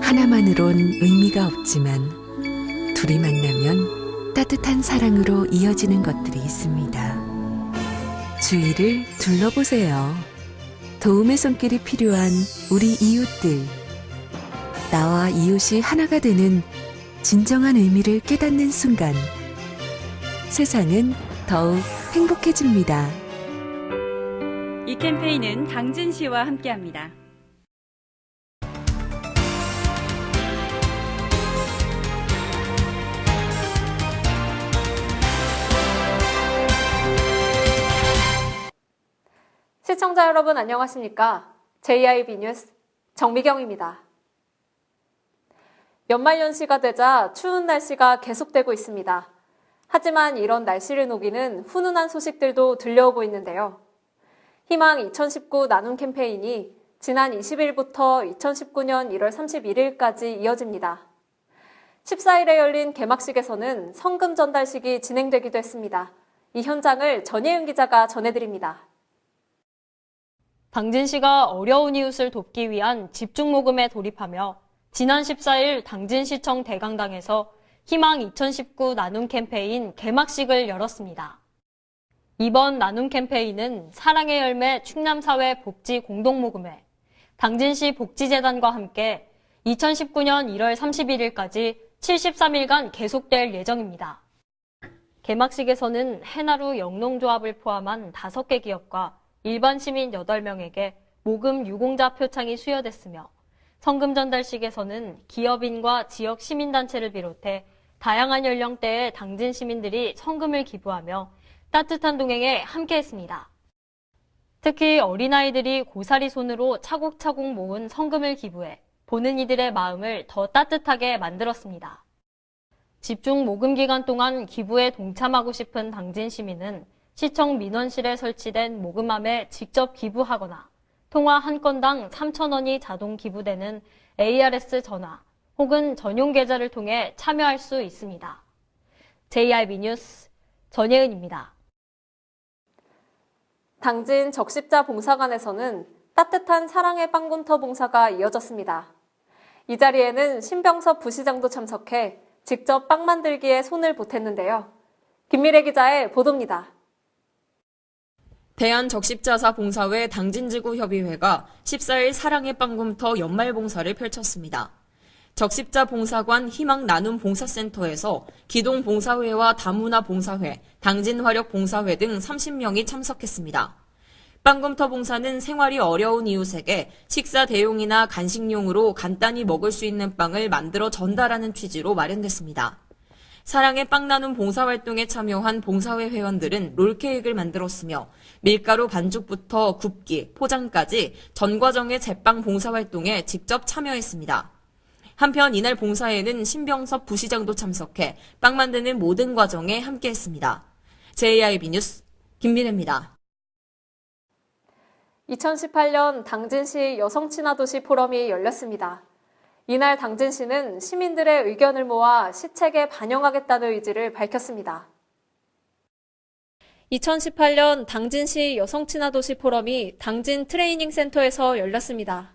하나만으론 의미가 없지만 둘이 만나면 따뜻한 사랑으로 이어지는 것들이 있습니다. 주위를 둘러보세요. 도움의 손길이 필요한 우리 이웃들. 나와 이웃이 하나가 되는 진정한 의미를 깨닫는 순간. 세상은 더욱 행복해집니다. 이 캠페인은 당진시와 함께합니다. 시청자 여러분 안녕하십니까? JIB 뉴스 정미경입니다. 연말연시가 되자 추운 날씨가 계속되고 있습니다. 하지만 이런 날씨를 녹이는 훈훈한 소식들도 들려오고 있는데요. 희망 2019 나눔 캠페인이 지난 20일부터 2019년 1월 31일까지 이어집니다. 14일에 열린 개막식에서는 성금 전달식이 진행되기도 했습니다. 이 현장을 전예은 기자가 전해드립니다. 당진 시가 어려운 이웃을 돕기 위한 집중 모금에 돌입하며 지난 14일 당진시청 대강당에서 희망 2019 나눔 캠페인 개막식을 열었습니다. 이번 나눔 캠페인은 사랑의 열매 충남사회 복지 공동모금회, 당진시 복지재단과 함께 2019년 1월 31일까지 73일간 계속될 예정입니다. 개막식에서는 해나루 영농조합을 포함한 5개 기업과 일반 시민 8명에게 모금 유공자 표창이 수여됐으며 성금 전달식에서는 기업인과 지역 시민단체를 비롯해 다양한 연령대의 당진 시민들이 성금을 기부하며 따뜻한 동행에 함께했습니다. 특히 어린아이들이 고사리 손으로 차곡차곡 모은 성금을 기부해 보는 이들의 마음을 더 따뜻하게 만들었습니다. 집중 모금 기간 동안 기부에 동참하고 싶은 당진 시민은 시청 민원실에 설치된 모금함에 직접 기부하거나 통화 한 건당 3,000원이 자동 기부되는 ARS 전화 혹은 전용 계좌를 통해 참여할 수 있습니다. JIB 뉴스 전예은입니다. 당진 적십자 봉사관에서는 따뜻한 사랑의 빵군터 봉사가 이어졌습니다. 이 자리에는 신병섭 부시장도 참석해 직접 빵 만들기에 손을 보탰는데요. 김미래 기자의 보도입니다. 대한적십자사 봉사회 당진지구 협의회가 14일 사랑의 빵금터 연말 봉사를 펼쳤습니다. 적십자 봉사관 희망 나눔 봉사센터에서 기동 봉사회와 다문화 봉사회, 당진 화력 봉사회 등 30명이 참석했습니다. 빵금터 봉사는 생활이 어려운 이웃에게 식사 대용이나 간식용으로 간단히 먹을 수 있는 빵을 만들어 전달하는 취지로 마련됐습니다. 사랑의 빵 나눔 봉사활동에 참여한 봉사회 회원들은 롤케이크를 만들었으며 밀가루 반죽부터 굽기, 포장까지 전 과정의 제빵 봉사활동에 직접 참여했습니다. 한편 이날 봉사에는 신병섭 부시장도 참석해 빵 만드는 모든 과정에 함께했습니다. JIB 뉴스 김민혜입니다. 2018년 당진시 여성친화도시 포럼이 열렸습니다. 이날 당진 시는 시민들의 의견을 모아 시책에 반영하겠다는 의지를 밝혔습니다. 2018년 당진시 여성친화도시 포럼이 당진 트레이닝 센터에서 열렸습니다.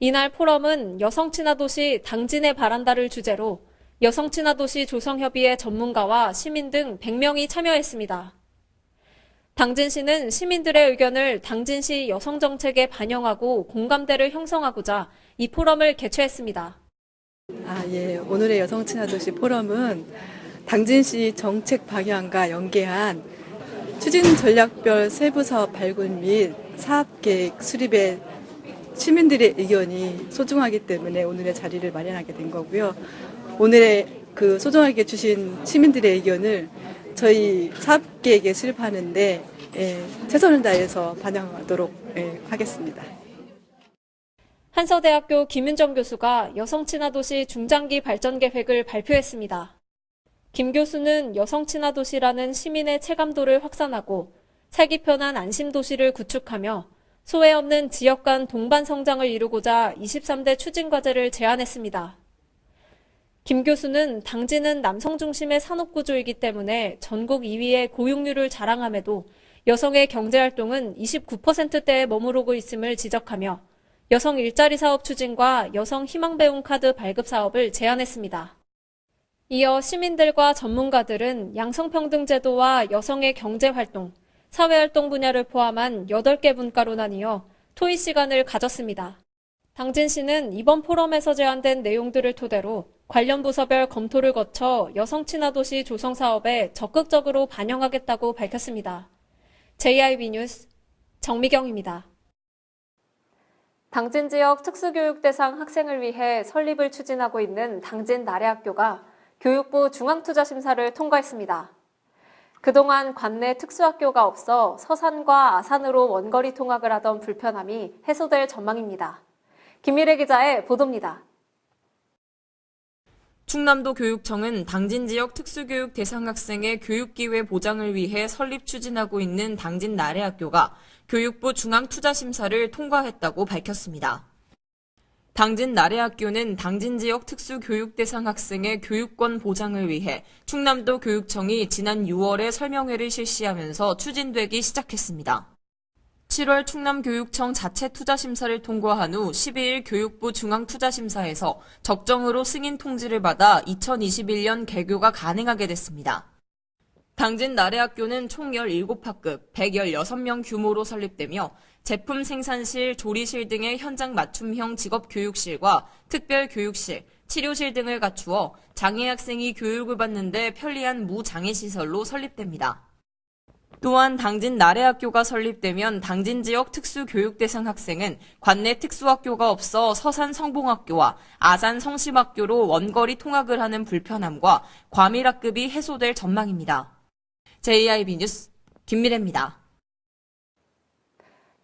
이날 포럼은 여성친화도시 당진의 바란다를 주제로 여성친화도시 조성협의회 전문가와 시민 등 100명이 참여했습니다. 당진시는 시민들의 의견을 당진시 여성정책에 반영하고 공감대를 형성하고자 이 포럼을 개최했습니다. 아, 예. 오늘의 여성 친화도시 포럼은 당진시 정책 방향과 연계한 추진 전략별 세부 사업 발굴 및 사업 계획 수립에 시민들의 의견이 소중하기 때문에 오늘의 자리를 마련하게 된 거고요. 오늘의 그 소중하게 주신 시민들의 의견을 저희 사업 계획에 수립하는데 예, 최선을 다해서 반영하도록 예, 하겠습니다. 한서대학교 김윤정 교수가 여성 친화 도시 중장기 발전 계획을 발표했습니다. 김 교수는 여성 친화 도시라는 시민의 체감도를 확산하고 살기 편한 안심 도시를 구축하며 소외 없는 지역 간 동반 성장을 이루고자 23대 추진 과제를 제안했습니다. 김 교수는 당진은 남성 중심의 산업 구조이기 때문에 전국 2위의 고용률을 자랑함에도 여성의 경제활동은 29%대에 머무르고 있음을 지적하며 여성 일자리 사업 추진과 여성 희망 배움 카드 발급 사업을 제안했습니다. 이어 시민들과 전문가들은 양성평등 제도와 여성의 경제 활동, 사회 활동 분야를 포함한 8개 분과로 나뉘어 토의 시간을 가졌습니다. 당진 씨는 이번 포럼에서 제안된 내용들을 토대로 관련 부서별 검토를 거쳐 여성 친화 도시 조성 사업에 적극적으로 반영하겠다고 밝혔습니다. JIB 뉴스 정미경입니다. 당진 지역 특수교육 대상 학생을 위해 설립을 추진하고 있는 당진 나래학교가 교육부 중앙투자심사를 통과했습니다. 그동안 관내 특수학교가 없어 서산과 아산으로 원거리 통학을 하던 불편함이 해소될 전망입니다. 김미래 기자의 보도입니다. 충남도 교육청은 당진 지역 특수교육 대상 학생의 교육기회 보장을 위해 설립 추진하고 있는 당진 나래학교가 교육부 중앙투자심사를 통과했다고 밝혔습니다. 당진 나래학교는 당진 지역 특수교육 대상 학생의 교육권 보장을 위해 충남도 교육청이 지난 6월에 설명회를 실시하면서 추진되기 시작했습니다. 7월 충남교육청 자체 투자심사를 통과한 후 12일 교육부 중앙투자심사에서 적정으로 승인 통지를 받아 2021년 개교가 가능하게 됐습니다. 당진 나래학교는 총 17학급 116명 규모로 설립되며 제품 생산실, 조리실 등의 현장 맞춤형 직업교육실과 특별교육실, 치료실 등을 갖추어 장애 학생이 교육을 받는데 편리한 무장애 시설로 설립됩니다. 또한 당진 나래학교가 설립되면 당진 지역 특수교육 대상 학생은 관내 특수학교가 없어 서산 성봉학교와 아산 성심학교로 원거리 통학을 하는 불편함과 과밀학급이 해소될 전망입니다. JIB 뉴스 김미래입니다.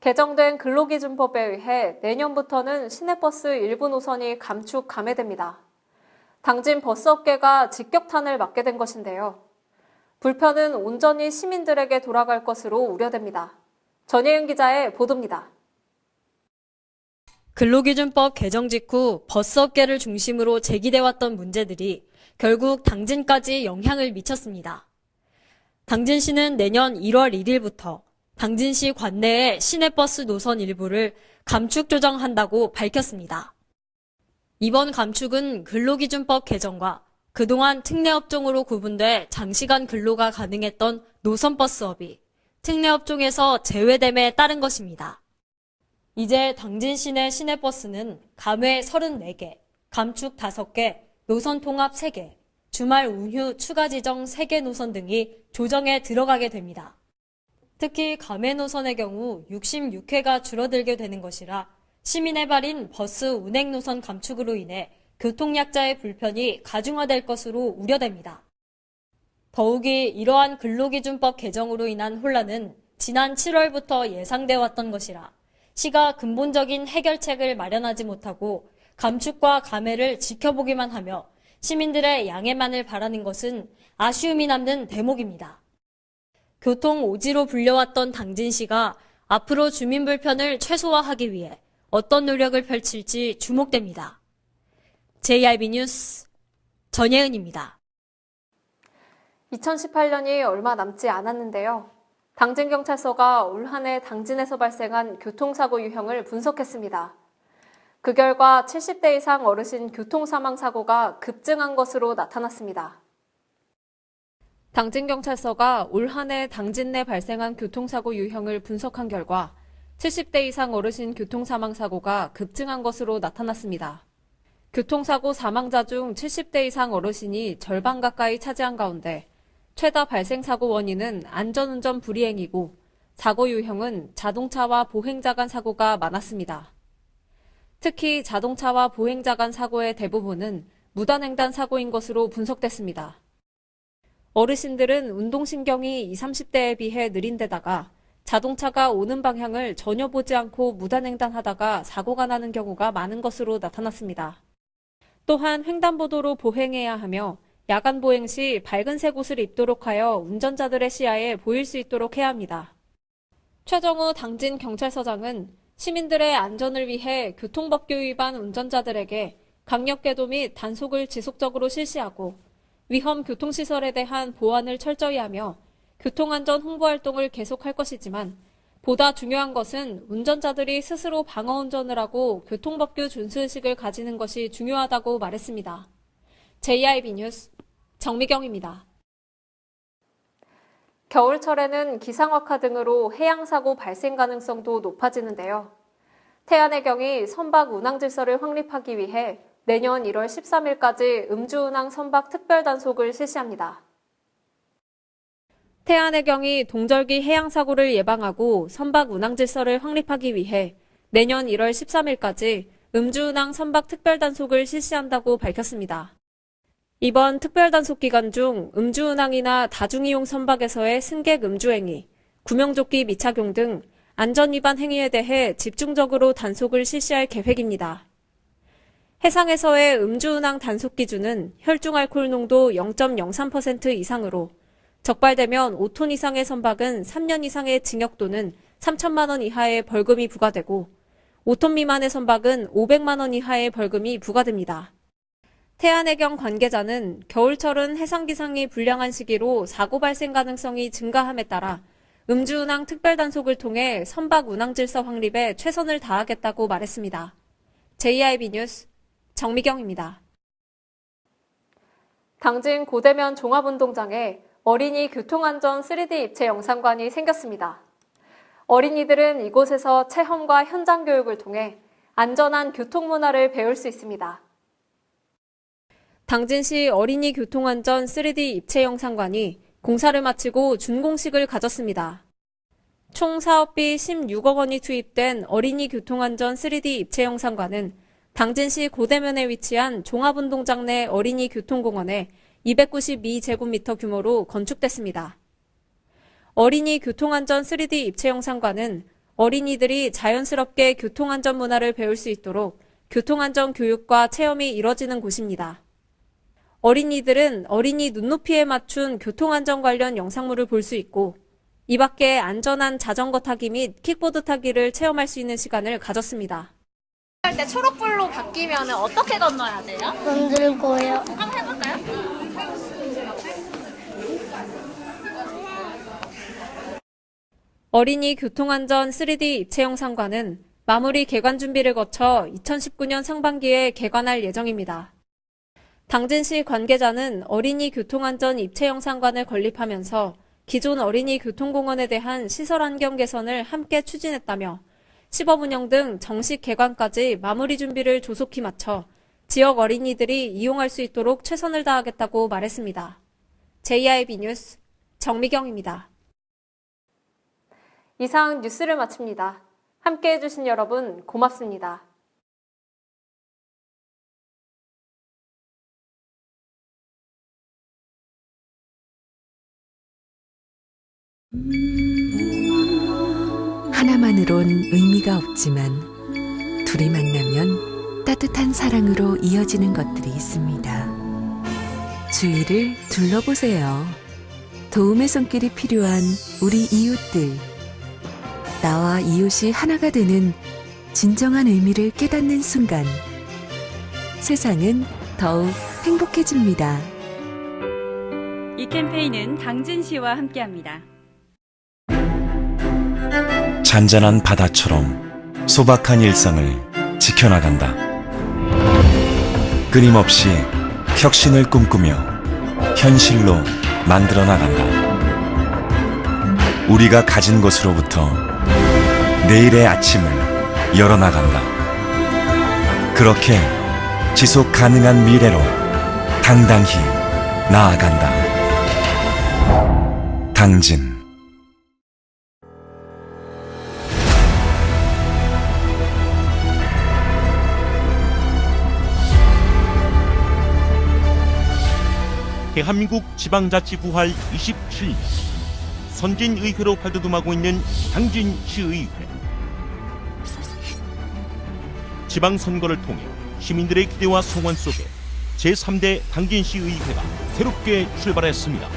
개정된 근로기준법에 의해 내년부터는 시내버스 일부 노선이 감축 감해됩니다. 당진 버스업계가 직격탄을 맞게 된 것인데요. 불편은 온전히 시민들에게 돌아갈 것으로 우려됩니다. 전예은 기자의 보도입니다. 근로기준법 개정 직후 버스업계를 중심으로 제기돼 왔던 문제들이 결국 당진까지 영향을 미쳤습니다. 당진시는 내년 1월 1일부터 당진시 관내의 시내버스 노선 일부를 감축 조정한다고 밝혔습니다. 이번 감축은 근로기준법 개정과 그동안 특례업종으로 구분돼 장시간 근로가 가능했던 노선버스업이 특례업종에서 제외됨에 따른 것입니다. 이제 당진 시내 시내버스는 감회 34개, 감축 5개, 노선 통합 3개, 주말 운휴 추가 지정 3개 노선 등이 조정에 들어가게 됩니다. 특히 감회 노선의 경우 66회가 줄어들게 되는 것이라 시민의 발인 버스 운행 노선 감축으로 인해 교통약자의 불편이 가중화될 것으로 우려됩니다. 더욱이 이러한 근로기준법 개정으로 인한 혼란은 지난 7월부터 예상돼 왔던 것이라 시가 근본적인 해결책을 마련하지 못하고 감축과 감해를 지켜보기만 하며 시민들의 양해만을 바라는 것은 아쉬움이 남는 대목입니다. 교통 오지로 불려왔던 당진시가 앞으로 주민 불편을 최소화하기 위해 어떤 노력을 펼칠지 주목됩니다. JIB 뉴스 전예은입니다. 2018년이 얼마 남지 않았는데요. 당진경찰서가 올 한 해 당진에서 발생한 교통사고 유형을 분석했습니다. 그 결과 70대 이상 어르신 교통사망사고가 급증한 것으로 나타났습니다. 당진경찰서가 올 한 해 당진 내 발생한 교통사고 유형을 분석한 결과 70대 이상 어르신 교통사망사고가 급증한 것으로 나타났습니다. 교통사고 사망자 중 70대 이상 어르신이 절반 가까이 차지한 가운데 최다 발생 사고 원인은 안전운전 불이행이고 사고 유형은 자동차와 보행자 간 사고가 많았습니다. 특히 자동차와 보행자 간 사고의 대부분은 무단횡단 사고인 것으로 분석됐습니다. 어르신들은 운동신경이 20, 30대에 비해 느린 데다가 자동차가 오는 방향을 전혀 보지 않고 무단횡단하다가 사고가 나는 경우가 많은 것으로 나타났습니다. 또한 횡단보도로 보행해야 하며 야간 보행 시 밝은색 옷을 입도록 하여 운전자들의 시야에 보일 수 있도록 해야 합니다. 최정우 당진 경찰서장은 시민들의 안전을 위해 교통법규 위반 운전자들에게 강력계도 및 단속을 지속적으로 실시하고 위험 교통시설에 대한 보안을 철저히 하며 교통안전 홍보 활동을 계속할 것이지만 보다 중요한 것은 운전자들이 스스로 방어 운전을 하고 교통법규 준수의식을 가지는 것이 중요하다고 말했습니다. JIB 뉴스 정미경입니다. 겨울철에는 기상악화 등으로 해양사고 발생 가능성도 높아지는데요. 태안해경이 선박 운항 질서를 확립하기 위해 내년 1월 13일까지 음주운항 선박 특별 단속을 실시합니다. 태안해경이 동절기 해양사고를 예방하고 선박 운항 질서를 확립하기 위해 내년 1월 13일까지 음주운항 선박 특별단속을 실시한다고 밝혔습니다. 이번 특별단속 기간 중 음주운항이나 다중이용 선박에서의 승객 음주행위, 구명조끼 미착용 등 안전위반 행위에 대해 집중적으로 단속을 실시할 계획입니다. 해상에서의 음주운항 단속 기준은 혈중 알코올 농도 0.03% 이상으로 적발되면 5톤 이상의 선박은 3년 이상의 징역 또는 3천만 원 이하의 벌금이 부과되고 5톤 미만의 선박은 500만 원 이하의 벌금이 부과됩니다. 태안해경 관계자는 겨울철은 해상 기상이 불량한 시기로 사고 발생 가능성이 증가함에 따라 음주운항 특별단속을 통해 선박 운항 질서 확립에 최선을 다하겠다고 말했습니다. JIB 뉴스 정미경입니다. 당진 고대면 종합운동장에 어린이 교통안전 3D 입체 영상관이 생겼습니다. 어린이들은 이곳에서 체험과 현장 교육을 통해 안전한 교통 문화를 배울 수 있습니다. 당진시 어린이 교통안전 3D 입체 영상관이 공사를 마치고 준공식을 가졌습니다. 총 사업비 16억 원이 투입된 어린이 교통안전 3D 입체 영상관은 당진시 고대면에 위치한 종합운동장 내 어린이 교통공원에 292제곱미터 규모로 건축됐습니다. 어린이 교통안전 3D 입체 영상관은 어린이들이 자연스럽게 교통안전 문화를 배울 수 있도록 교통안전 교육과 체험이 이뤄지는 곳입니다. 어린이들은 어린이 눈높이에 맞춘 교통안전 관련 영상물을 볼 수 있고 이 밖에 안전한 자전거 타기 및 킥보드 타기를 체험할 수 있는 시간을 가졌습니다. 할 때 초록불로 바뀌면 어떻게 건너야 돼요? 만들고요. 한번 해볼까요? 어린이 교통안전 3D 입체 영상관은 마무리 개관 준비를 거쳐 2019년 상반기에 개관할 예정입니다. 당진시 관계자는 어린이 교통안전 입체 영상관을 건립하면서 기존 어린이 교통공원에 대한 시설 환경 개선을 함께 추진했다며 시범 운영 등 정식 개관까지 마무리 준비를 조속히 마쳐 지역 어린이들이 이용할 수 있도록 최선을 다하겠다고 말했습니다. JIB 뉴스 정미경입니다. 이상 뉴스를 마칩니다. 함께 해주신 여러분 고맙습니다. 하나만으론 의미가 없지만 둘이 만나면 따뜻한 사랑으로 이어지는 것들이 있습니다. 주위를 둘러보세요. 도움의 손길이 필요한 우리 이웃들. 나와 이웃이 하나가 되는 진정한 의미를 깨닫는 순간. 세상은 더욱 행복해집니다. 이 캠페인은 당진시와 함께합니다. 잔잔한 바다처럼 소박한 일상을 지켜나간다. 끊임없이 혁신을 꿈꾸며 현실로 만들어 나간다. 우리가 가진 것으로부터 내일의 아침을 열어나간다. 그렇게 지속 가능한 미래로 당당히 나아간다. 당진 대한민국 지방자치 부활 27년 선진의회로 발돋움하고 있는 당진시의회 지방선거를 통해 시민들의 기대와 소원 속에 제3대 당진시 의회가 새롭게 출발했습니다.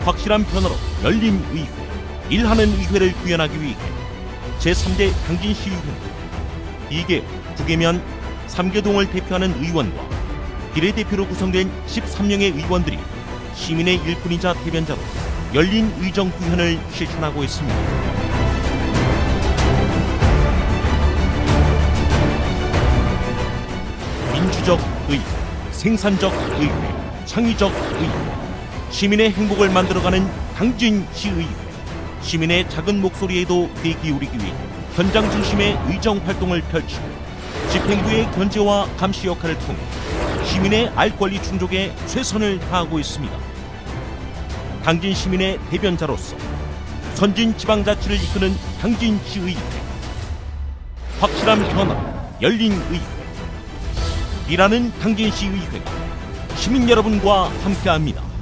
확실한 변화로 열린 의회, 일하는 의회를 구현하기 위해 제3대 당진시 의회는 이계 부계면 3개동을 대표하는 의원과 비례대표로 구성된 13명의 의원들이 시민의 일꾼이자 대변자로 열린 의정 구현을 실천하고 있습니다. 의회, 생산적 의회, 창의적 의회, 시민의 행복을 만들어가는 당진시 의회, 시민의 작은 목소리에도 귀 기울이기 위해 현장 중심의 의정 활동을 펼치고 집행부의 견제와 감시 역할을 통해 시민의 알 권리 충족에 최선을 다하고 있습니다. 당진 시민의 대변자로서 선진 지방자치를 이끄는 당진시의회 확실한 변화, 열린 의회 일하는 당진시 의회가 시민 여러분과 함께합니다.